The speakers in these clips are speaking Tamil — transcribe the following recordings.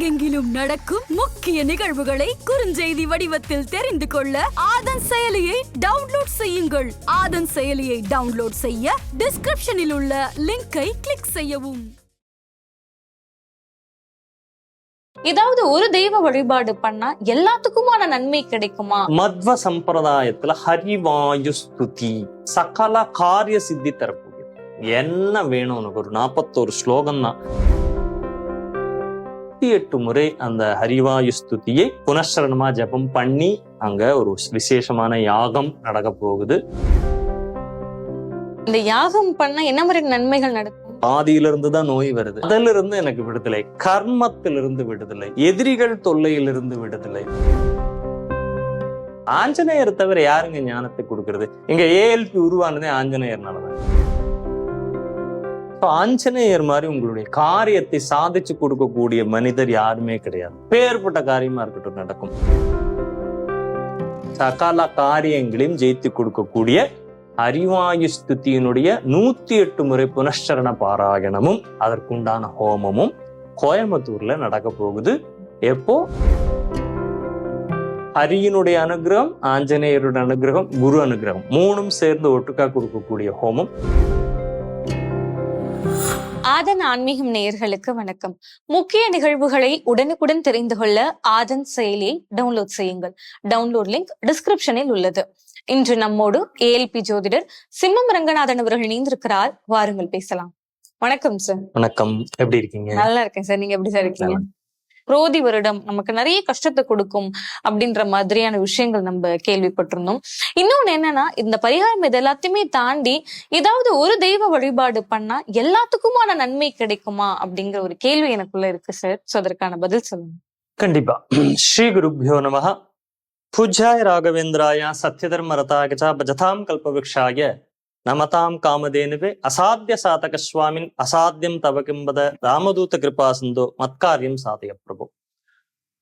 உலகெங்கிலும் நடக்கும் முக்கிய நிகழ்வுகளை குறுஞ்செய்தி வடிவத்தில் தெரிந்து கொள்ள ஆதன் செயலியை டவுன்லோட் செய்யுங்கள். ஆதன் செயலியை டவுன்லோட் செய்ய டிஸ்கிரிப்ஷனில் உள்ள லிங்கை கிளிக் செய்யவும். ஏதாவது ஒரு தெய்வ வழிபாடு பண்ணா எல்லாத்துக்குமான நன்மை கிடைக்குமா? மத்வ சம்பிரதாயத்துல ஹரிவாயு ஸ்துதி சகல காரிய சித்தி தரக்கூடியது. என்ன வேணும் உனக்கு ஒரு நாற்பத்தோரு ஸ்லோகம் தான் எட்டு முறை அந்த ஹரிவாயு ஸ்துதியை புனஸ்சரணமா ஜெபம் பண்ணி அங்க ஒரு விசேஷமான யாகம் நடக்க போகுது. இந்த யாகம் பண்ணா என்ன மாதிரி நன்மைகள் நடக்கும்? ஆதியிலிருந்து தான் நோய் வருது. அதிலிருந்து எனக்கு விடுதலை. கர்மத்திலிருந்து விடுதலை. எதிரிகள் தொல்லையிலிருந்து விடுதலை. ஆஞ்சநேயர் தவிர யாருங்க ஞானத்தை கொடுக்கிறது? இங்க ஏஎல்பி உருவானதே ஆஞ்சநேயர்னாலதான். ஆஞ்சநேயர் மாதிரி உங்களுடைய காரியத்தை சாதிச்சு கொடுக்கக்கூடிய மனிதர் யாருமே கிடையாது. பேர்பட்ட காரியமா இருக்கட்டும் நடக்கும். சகல காரியங்களையும் ஜெயித்து கொடுக்கக்கூடிய அறிவாயு ஸ்துதியினுடைய நூத்தி எட்டு முறை புனஸ்சரண பாராயணமும் அதற்குண்டான ஹோமமும் கோயம்புத்தூர்ல நடக்க போகுது. எப்போ? ஹரியினுடைய அனுகிரகம் ஆஞ்சநேயருடைய அனுகிரகம் குரு அனுகிரகம். மூணும் சேர்ந்து ஒட்டுக்கா கொடுக்கக்கூடிய ஹோமம். ஆதன் ஆன்மீகம் நேயர்களுக்கு வணக்கம். முக்கிய நிகழ்வுகளை உடனுக்குடன் தெரிந்து கொள்ள ஆதன் செயலியை டவுன்லோட் செய்யுங்கள். டவுன்லோட் லிங்க் டிஸ்கிரிப்ஷனில் உள்ளது. இன்று நம்மோடு ஏஎல்பி ஜோதிடர் சிம்மம் ரங்கநாதன் அவர்கள் இணைந்திருக்கிறார். வாருங்கள் பேசலாம். வணக்கம் சார் வணக்கம். எப்படி இருக்கீங்க? நல்லா இருக்கேன் சார் நீங்க எப்படி சார் இருக்கீங்க? குரோதி வருடம் நமக்கு நிறைய கஷ்டத்தை கொடுக்கும் அப்படின்ற மாதிரியான விஷயங்கள் நம்ம கேள்விப்பட்டிருந்தோம். இன்னொன்னு என்னன்னா இந்த பரிகாரம் இது எல்லாத்தையுமே தாண்டி ஏதாவது ஒரு தெய்வ வழிபாடு பண்ணா எல்லாத்துக்குமான நன்மை கிடைக்குமா அப்படிங்கிற ஒரு கேள்வி எனக்குள்ள இருக்கு சார் சோ அதற்கான பதில் சொல்லுங்க. கண்டிப்பா. ஸ்ரீ குருப்பியோ நம பூஜ்யாய ராகவேந்திராய சத்யதர்ம ரதாகஜா பஜதாம் கல்பவிருஷாய நமதாம் காமதேனுவே அசாத்திய சாதக சுவாமின் அசாத்தியம் தவ கிம்பத ராமதூத கிருபா சிந்தோ மத்காரியம் சாதய பிரபு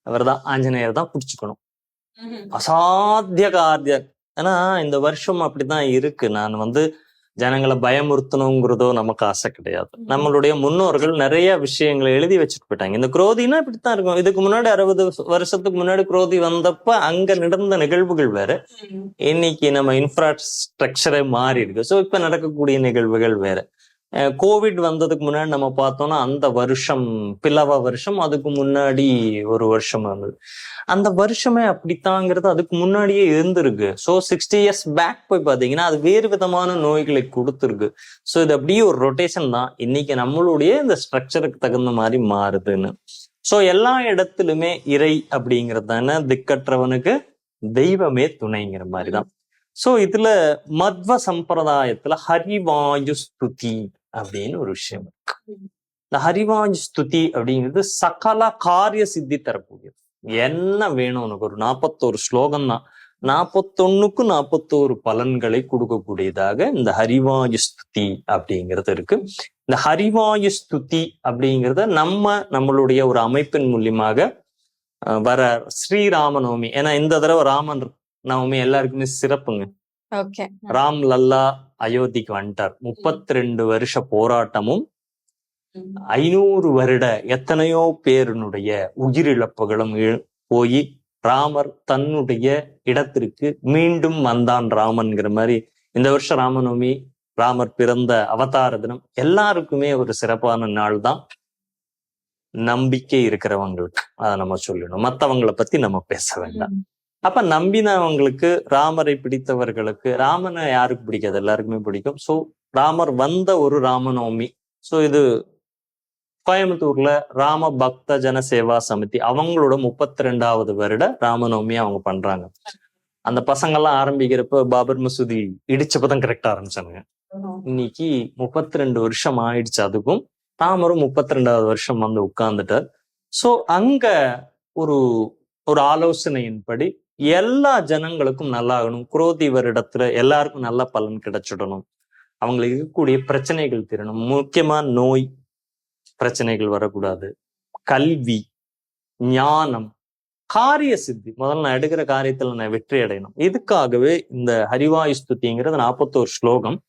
அவர்தான் ஆஞ்சநேயர் தான் புடிச்சுக்கணும் அசாத்திய காரிய ஏன்னா இந்த வருஷம் அப்படிதான் இருக்கு நான் வந்து ஜனங்களை பயமுறுத்தணுங்கிறதோ நமக்கு ஆசை கிடையாது. நம்மளுடைய முன்னோர்கள் நிறைய விஷயங்களை எழுதி வச்சுட்டு போயிட்டாங்க. இந்த குரோதினா இப்படித்தான் இருக்கும். இதுக்கு முன்னாடி அறுபது வருஷத்துக்கு முன்னாடி குரோதி வந்தப்ப அங்க நடந்த நிகழ்வுகள் வேற. இன்னைக்கு நம்ம இன்ஃப்ராஸ்ட்ரக்சரே மாறி இருக்கு ஸோ இப்ப நடக்கக்கூடிய நிகழ்வுகள் வேற. கோவிட் வந்ததுக்கு முன்னாடி நம்ம பார்த்தோம்னா அந்த வருஷம் பிளவ வருஷம் அதுக்கு முன்னாடி ஒரு வருஷம் வந்தது அந்த வருஷமே அப்படித்தாங்கிறது அதுக்கு முன்னாடியே இருந்திருக்கு. ஸோ சிக்ஸ்டி இயர்ஸ் பேக் போய் பார்த்தீங்கன்னா அது வேறு விதமான நோய்களை கொடுத்துருக்கு. ஸோ இது அப்படியே ஒரு ரொட்டேஷன் தான். இன்னைக்கு நம்மளுடைய இந்த ஸ்ட்ரக்சருக்கு தகுந்த மாதிரி மாறுதுன்னு. ஸோ எல்லா இடத்துலுமே இறை அப்படிங்கிறது தானே திக்கற்றவனுக்கு தெய்வமே துணைங்கிற மாதிரி தான். ஸோ இதுல மத்வ சம்பிரதாயத்துல ஹரிவாயு ஸ்துதி அப்படின்னு ஒரு விஷயம் இருக்கு. இந்த ஹரிவாயு ஸ்துதி அப்படிங்கிறது சகல காரிய சித்தி தரக்கூடியது. என்ன வேணும் உனக்கு? ஒரு நாற்பத்தோரு ஸ்லோகம் தான். நாற்பத்தொன்னுக்கு நாற்பத்தோரு பலன்களை கொடுக்கக்கூடியதாக இந்த ஹரிவாயு ஸ்துதி அப்படிங்கிறது இருக்கு. இந்த ஹரிவாயு ஸ்துதி அப்படிங்கிறத நம்ம நம்மளுடைய ஒரு அமைப்பின் மூலியமாக வர ஸ்ரீராம நவமி ஏன்னா இந்த தடவை ராமன் நவமி எல்லாருக்குமே சிறப்புங்க. ராம் லல்லா அயோத்திக்கு வந்துட்டார். முப்பத்தி ரெண்டு வருஷ போராட்டமும் ஐநூறு வருட எத்தனையோ பேருனுடைய உயிரிழப்புகளும் போய் ராமர் தன்னுடைய இடத்திற்கு மீண்டும் வந்தான் ராமன்கிற மாதிரி இந்த வருஷம் ராமநவமி ராமர் பிறந்த அவதார தினம் எல்லாருக்குமே ஒரு சிறப்பான நாள் தான். நம்பிக்கை இருக்கிறவங்களுக்கு. அதை நம்ம சொல்லணும். மத்தவங்கள பத்தி நம்ம பேச வேண்டாம். அப்ப நம்பினவங்களுக்கு ராமரை பிடித்தவர்களுக்கு ராமனை யாருக்கு பிடிக்காது? எல்லாருக்குமே பிடிக்கும். சோ ராமர் வந்த ஒரு ராமநவமி. சோ இது கோயம்புத்தூர்ல ராம பக்த ஜன சேவா சமிதி. அவங்களோட முப்பத்தி ரெண்டாவது வருட ராமநவமி அவங்க பண்றாங்க. அந்த பசங்கெல்லாம் ஆரம்பிக்கிறப்ப பாபர் மசூதி இடிச்சப்பதான் கரெக்டா ஆரம்பிச்சானுங்க. இன்னைக்கு முப்பத்தி ரெண்டு வருஷம் ஆயிடுச்சு அதுக்கும். ராமரும் முப்பத்தி ரெண்டாவது வருஷம் வந்து உட்கார்ந்துட்டார். சோ அங்க ஒரு ஒரு ஆலோசனையின்படி எல்லா ஜனங்களுக்கும் நல்லாகணும். குரோதி வருடத்துல எல்லாருக்கும் நல்ல பலன் கிடைச்சிடணும். அவங்களுக்கு இருக்கக்கூடிய பிரச்சனைகள் தீரணும். முக்கியமா நோய் பிரச்சனைகள் வரக்கூடாது. கல்வி ஞானம் காரிய சித்தி. முதல்ல நான் எடுக்கிற காரியத்துல நான் வெற்றி அடையணும். இதுக்காகவே இந்த ஹரிவாயு ஸ்துதிங்கிறது நாற்பத்தோரு ஸ்லோகம்.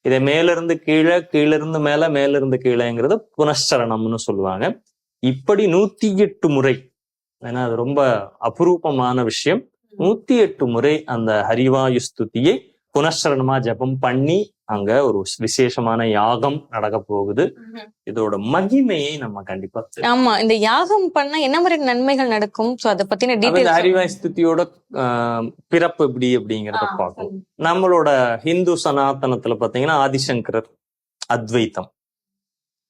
இதை மேலிருந்து கீழே கீழிருந்து மேல மேலிருந்து கீழேங்கிறது புனஸ்சரணம்னு சொல்லுவாங்க. இப்படி நூத்தி எட்டு முறை. ஏன்னா அது ரொம்ப அபரூபமான விஷயம். நூத்தி எட்டு முறை அந்த ஹரிவாயு ஸ்துதியை புனஸ்சரணமா ஜெபம் பண்ணி அங்க ஒரு விசேஷமான யாகம் நடக்க போகுது. இதோட மகிமையை நம்ம கண்டிப்பா. ஆமா இந்த யாகம் பண்ணா என்ன மாதிரி நன்மைகள் நடக்கும்? சோ அத பத்தின டீடைல்ஸ் ஹரிவாய் ஸ்துதியோட ஆஹ், பிறப்பு எப்படி அப்படிங்கறத பார்க்கணும் நம்மளோட ஹிந்து சனாதனத்துல பாத்தீங்கன்னா ஆதிசங்கரர் அத்வைத்தம்.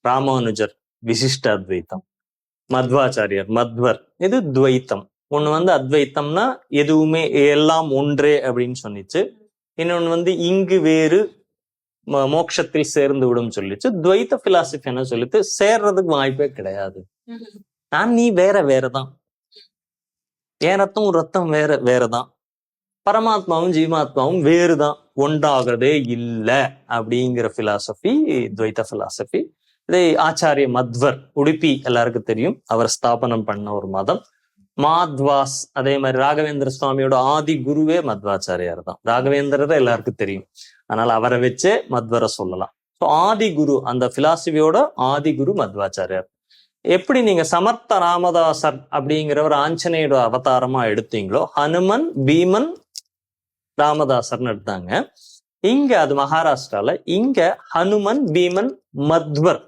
ராமானுஜர் விசிஷ்ட அத்வைத்தம். மத்வாச்சாரியர் மத்வர். இது துவைத்தம். ஒண்ணு வந்து அத்வைத்தம்னா எதுவுமே எல்லாம் ஒன்றே அப்படின்னு சொன்னிச்சு. இன்னொன்னு வந்து இங்கு வேறு ம- மோட்சத்தில் சேர்ந்து விடும் சொல்லிச்சு. துவைத்த பிலாசபி என்ன சொல்லிட்டு சேர்றதுக்கு வாய்ப்பே கிடையாது. நான் நீ வேற வேறதான். என் ரத்தம் ரத்தம் வேற வேறதான். பரமாத்மாவும் ஜீவாத்மாவும் வேறுதான். ஒன்றாகிறதே இல்லை அப்படிங்கிற பிலாசபி துவைத்த பிலாசபி இதை ஆச்சாரிய மத்வர் உடுப்பி எல்லாருக்கும் தெரியும். அவர் ஸ்தாபனம் பண்ண ஒரு மதம். மாத்வாஸ் அதே மாதிரி ராகவேந்திர சுவாமியோட ஆதி குருவே மத்வாச்சாரியார் தான். ராகவேந்திரர் எல்லாருக்கும் தெரியும். அதனால அவரை வச்சே மத்வரை சொல்லலாம். ஸோ ஆதி குரு அந்த பிலாசபியோட ஆதி குரு மத்வாச்சாரியார். எப்படி நீங்க சமர்த்த ராமதாசர் அப்படிங்கிறவர் ஆஞ்சநேயோட அவதாரமா எடுத்தீங்களோ ஹனுமன் பீமன் ராமதாசர்னு எடுத்தாங்க. இங்க அது மகாராஷ்டிரால இங்க ஹனுமன் பீமன் மத்வர்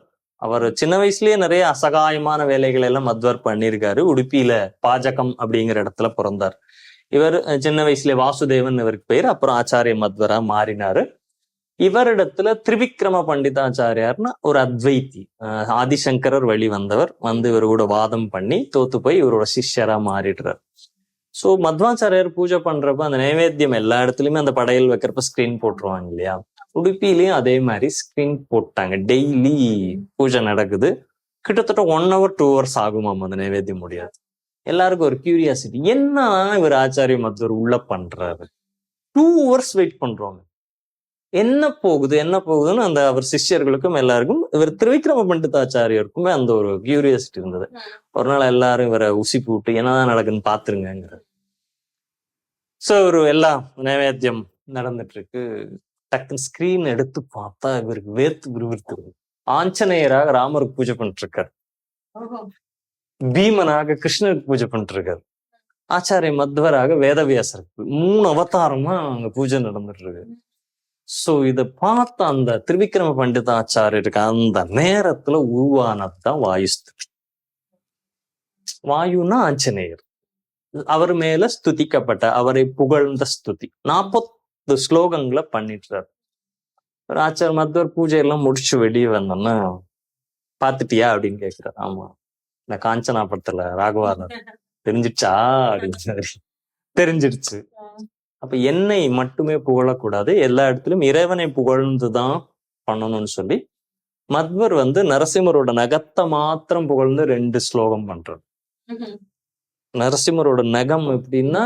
அவர் சின்ன வயசுலயே நிறைய அசகாயமான வேலைகள் எல்லாம் மத்வர் பண்ணியிருக்காரு. உடுப்பியில பாஜகம் அப்படிங்கிற இடத்துல பிறந்தார். இவர் சின்ன வயசுல வாசுதேவன் இவருக்கு பேர். அப்புறம் ஆச்சாரிய மத்வரா மாறினாரு. இவரிடத்துல திரிவிக்ரம பண்டிதாச்சாரியார்னு ஒரு அத்வைத்தி ஆதிசங்கரர் வழி வந்தவர். வந்து இவர் கூட வாதம் பண்ணி தோத்து போய் இவரோட சிஷ்யரா மாறிடுறார். சோ மத்வாச்சாரியார் பூஜை பண்றப்ப அந்த நைவேத்தியம் எல்லா இடத்துலயுமே அந்த படையல் வைக்கிறப்ப ஸ்கிரீன் போட்டுருவாங்க இல்லையா? உடுப்பிலையும் அதே மாதிரி ஸ்கிரீன் போட்டாங்க. டெய்லி பூஜை நடக்குது. கிட்டத்தட்ட ஒன் ஹவர் டூ ஹவர்ஸ் ஆகுமாம் அந்த நைவேத்தியம் முடியாது. எல்லாருக்கும் ஒரு கியூரியாசிட்டி என்ன இவர் ஆச்சாரிய மத்வர் உள்ள பண்றாரு? டூ ஹவர்ஸ் வெயிட் பண்றோங்க என்ன போகுது என்ன போகுதுன்னு அந்த அவர் சிஷ்யர்களுக்கும் எல்லாருக்கும் இவர் திருவிக்ரம பண்டிதாச்சாரியருக்குமே அந்த ஒரு கியூரியாசிட்டி இருந்தது. ஒரு நாள் எல்லாரும் இவரை உசி போட்டு என்னதான் நடக்குன்னு பாத்துருங்கிற சோ ஒரு எல்லாம் நைவேத்தியம் நடந்துட்டு இருக்கு. டக்குன்னு ஸ்கிரீன் எடுத்து பார்த்தா இவருக்கு வேர்த்து விறுவிறுத்து ஆஞ்சநேயராக ராமருக்கு பூஜை பண்ணிட்டு இருக்காரு பீமனாக கிருஷ்ணருக்கு பூஜை பண்ணிட்டு இருக்காரு ஆச்சாரிய மத்வராக வேதவியாசருக்கு மூணு அவதாரமா அங்க பூஜை நடந்துட்டு இருக்கு சோ இத பார்த்த அந்த திருவிக்ரம பண்டிதாச்சாரியருக்கு அந்த நேரத்துல உருவானதுதான் வாயுஸ்து வாயுனா ஆஞ்சநேயர். அவர் மேல ஸ்துதிக்கப்பட்ட அவரை புகழ்ந்த ஸ்துதி. நாற்பது ஸ்லோகங்களை பண்ணிட்டுறாரு. ஆச்சார் மத்வர் பூஜை எல்லாம் முடிச்சு வெளியே வந்தோன்னா பாத்துட்டியா? அப்படின்னு கேக்குறாரு. ஆமா. இந்த காஞ்சனா படத்துல ராகவாதர் தெரிஞ்சிடுச்சா? அப்படின்னு தெரிஞ்சிடுச்சு. அப்ப என்னை மட்டுமே புகழக்கூடாது எல்லா இடத்துலயும் இறைவனை புகழ்ந்துதான் பண்ணணும்னு சொல்லி மத்வர் வந்து நரசிம்மரோட நகத்தை மாத்திரம் புகழ்ந்து ரெண்டு ஸ்லோகம் பண்றாரு. நரசிம்மரோட நகம் எப்படின்னா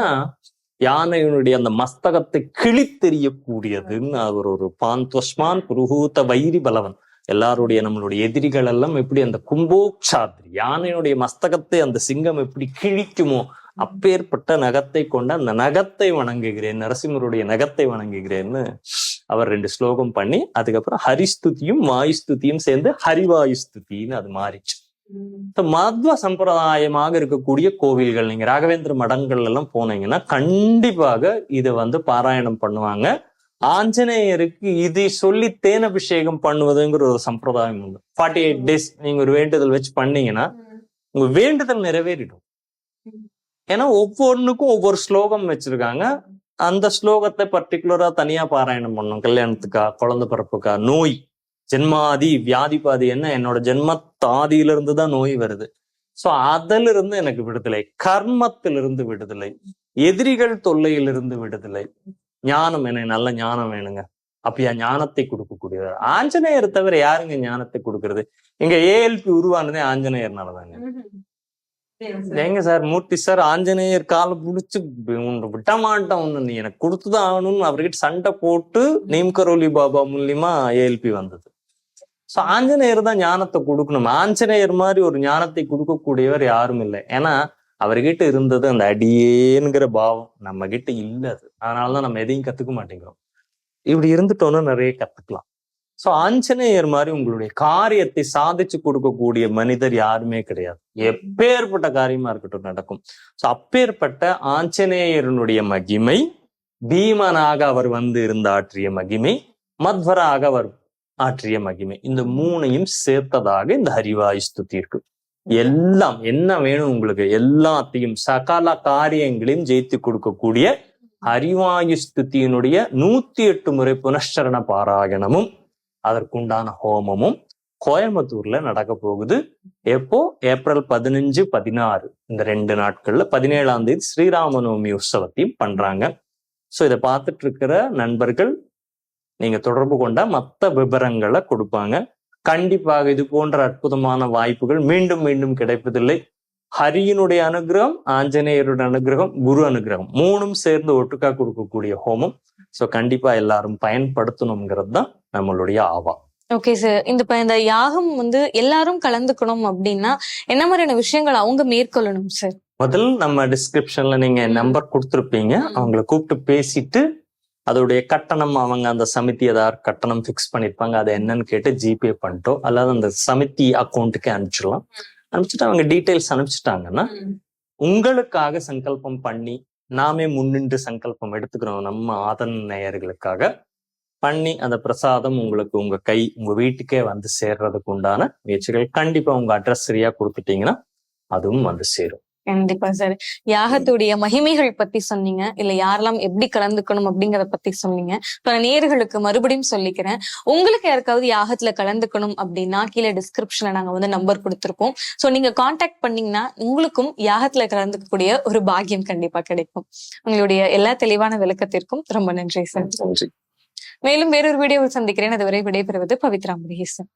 யானையினுடைய அந்த மஸ்தகத்தை கிழித்தெறியக்கூடியதுன்னு அவர் ஒரு பாந்த்வஸ்மான் புருகூத்த வைரி பலவன். எல்லாருடைய நம்மளுடைய எதிரிகள் எல்லாம் எப்படி அந்த கும்போக்ஷாத்ரி யானையுடைய மஸ்தகத்தை அந்த சிங்கம் எப்படி கிழிக்குமோ அப்பேற்பட்ட நகத்தை கொண்ட அந்த நகத்தை வணங்குகிறேன் நரசிம்மருடைய நகத்தை வணங்குகிறேன்னு அவர் ரெண்டு ஸ்லோகம் பண்ணி அதுக்கப்புறம் ஹரிஸ்துதியும் வாயுஸ்துதியும் சேர்ந்து ஹரிவாயுஸ்துதின்னு அது மாறிச்சு. மத்வ சம்பிரதாயமாக இருக்கக்கூடிய கோவில்கள் நீங்க ராகவேந்திர மடங்கள் எல்லாம் போனீங்கன்னா கண்டிப்பாக இதை வந்து பாராயணம் பண்ணுவாங்க. ஆஞ்சநேயருக்கு இதை சொல்லி தேனபிஷேகம் பண்ணுவதுங்கிற ஒரு சம்பிரதாயம் உண்டு. ஃபார்ட்டி எயிட் டேஸ் நீங்க ஒரு வேண்டுதல் வச்சு பண்ணீங்கன்னா உங்க வேண்டுதல் நிறைவேறிடும். ஏன்னா ஒவ்வொன்றுக்கும் ஒவ்வொரு ஸ்லோகம் வச்சிருக்காங்க. அந்த ஸ்லோகத்தை பர்டிகுலரா தனியா பாராயணம் பண்ணும். கல்யாணத்துக்கா குழந்தை பிறப்புக்கா நோய். ஜென்மாதி வியாதிபாதி என்ன? என்னோட ஜென்மத்தாதியில இருந்து தான் நோய் வருது. சோ அதுல இருந்து எனக்கு விடுதலை. கர்மத்திலிருந்து விடுதலை. எதிரிகள் தொல்லையிலிருந்து விடுதலை. ஞானம் என்ன நல்ல ஞானம் வேணுங்க. அப்படியா ஞானத்தை கொடுக்கக்கூடியவர். ஆஞ்சநேயர் தவிர யாருங்க ஞானத்தை கொடுக்கறது? இங்க ஏஎல்பி உருவானதே ஆஞ்சநேயர்னாலதாங்க. எங்க சார். மூர்த்தி சார் ஆஞ்சநேயர் காலை பிடிச்சு உன்னை விட மாட்டான். நீ எனக்கு கொடுத்துதான் ஆகணும்னு அவர்கிட்ட சண்டை போட்டு நீம்கரோலி பாபா மூலியமா ஏஎல்பி வந்தது. சோ ஆஞ்சநேயர் தான் ஞானத்தை கொடுக்கணும். ஆஞ்சநேயர் மாதிரி ஒரு ஞானத்தை கொடுக்கக்கூடியவர் யாரும் இல்லை. ஏன்னா அவர்கிட்ட இருந்தது அந்த அடியேங்கிற பாவம். நம்ம கிட்ட இல்ல அது. அதனாலதான் நம்ம எதையும் கத்துக்க மாட்டேங்கிறோம். இப்படி இருந்துட்டோம்னா நிறைய கத்துக்கலாம். சோ ஆஞ்சநேயர் மாதிரி உங்களுடைய காரியத்தை சாதிச்சு கொடுக்கக்கூடிய மனிதர் யாருமே கிடையாது. எப்பேற்பட்ட காரியமா இருக்கட்டும் நடக்கும். சோ அப்பேற்பட்ட ஆஞ்சநேயரனுடைய மகிமை பீமனாக அவர் வந்து இருந்த ஆற்றிய மகிமை மத்வராக அவர் ஆற்றிய மகிமை. இந்த மூணையும் சேர்த்ததாக இந்த ஹரிவாயு ஸ்துதி இருக்கு. எல்லாம் என்ன வேணும் உங்களுக்கு? எல்லாத்தையும் சகல காரியங்களையும் ஜெயித்து கொடுக்கக்கூடிய ஹரிவாயு ஸ்துதியினுடைய நூத்தி எட்டு முறை புனஸ்சரண பாராயணமும் அதற்குண்டான ஹோமமும் கோயம்புத்தூர்ல நடக்க போகுது. எப்போ? ஏப்ரல் பதினஞ்சு பதினாறு. இந்த ரெண்டு நாட்கள்ல பதினேழாம் தேதி ஸ்ரீராமநவமி உற்சவத்தையும் பண்றாங்க. ஸோ இதை பார்த்துட்டு இருக்கிற நண்பர்கள் நீங்க தொடர்பு கொண்டா மற்ற விவரங்களை கொடுப்பாங்க. கண்டிப்பாக இது போன்ற அற்புதமான வாய்ப்புகள் மீண்டும் மீண்டும் கிடைப்பதில்லை. ஹரியினுடைய அனுகிரகம் ஆஞ்சநேயருடைய அனுகிரகம் குரு அனுகிரகம் மூணும் சேர்ந்து ஒட்டுக்கா கொடுக்கக்கூடிய ஹோமம். ஸோ கண்டிப்பா எல்லாரும் பயன்படுத்தணுங்கிறது தான் நம்மளுடைய ஆவா. ஓகே சார் இந்த இந்த யாகம் வந்து எல்லாரும் கலந்துக்கணும் அப்படின்னா என்ன மாதிரியான விஷயங்கள் அவங்க மேற்கொள்ளணும் சார் முதல் நம்ம டிஸ்கிரிப்ஷன்ல நீங்க நம்பர் கொடுத்துருப்பீங்க. அவங்கள கூப்பிட்டு பேசிட்டு அதோடைய கட்டணம் அவங்க அந்த சமிதி ஏதாவது கட்டணம் ஃபிக்ஸ் பண்ணிருப்பாங்க. அது என்னன்னு கேட்டு ஜிபே பண்ணிட்டோம் அல்லது அந்த சமிதி அக்கௌண்ட்டுக்கே அனுப்பிச்சிடலாம். அனுப்பிச்சிட்டு அவங்க டீட்டெயில்ஸ் அனுப்பிச்சிட்டாங்கன்னா உங்களுக்காக சங்கல்பம் பண்ணி நாமே முன்னின்று சங்கல்பம் எடுத்துக்கிறோம் நம்ம ஆதன் நேயர்களுக்காக. பண்ணி அந்த பிரசாதம் உங்களுக்கு உங்க கை உங்க வீட்டுக்கே வந்து சேர்றதுக்கு உண்டான முயற்சிகள் கண்டிப்பா உங்க அட்ரஸ் சரியா கொடுத்துட்டீங்கன்னா அதுவும் வந்து சேரும். கண்டிப்பா சார் யாகத்துடைய மகிமைகள் பத்தி சொன்னீங்க. இல்ல யாரெல்லாம் எப்படி கலந்துக்கணும் அப்படிங்கறத பத்தி சொன்னீங்க. இப்ப நான் நேயர்களுக்கு மறுபடியும் சொல்லிக்கிறேன். உங்களுக்கு யாருக்காவது யாகத்துல கலந்துக்கணும் அப்படின்னா கீழே டிஸ்கிரிப்ஷன்ல நாங்க வந்து நம்பர் கொடுத்திருப்போம். சோ நீங்க காண்டாக்ட் பண்ணீங்கன்னா உங்களுக்கும் யாகத்துல கலந்துக்கக்கூடிய ஒரு பாக்கியம் கண்டிப்பா கிடைக்கும். உங்களுடைய எல்லா தெளிவான விளக்கத்திற்கும் ரொம்ப நன்றி சார் நன்றி. மேலும் வேறொரு வீடியோவில் சந்திக்கிறேன். அதுவரை விடைபெறுவது பவித்ரா முருகேசன்.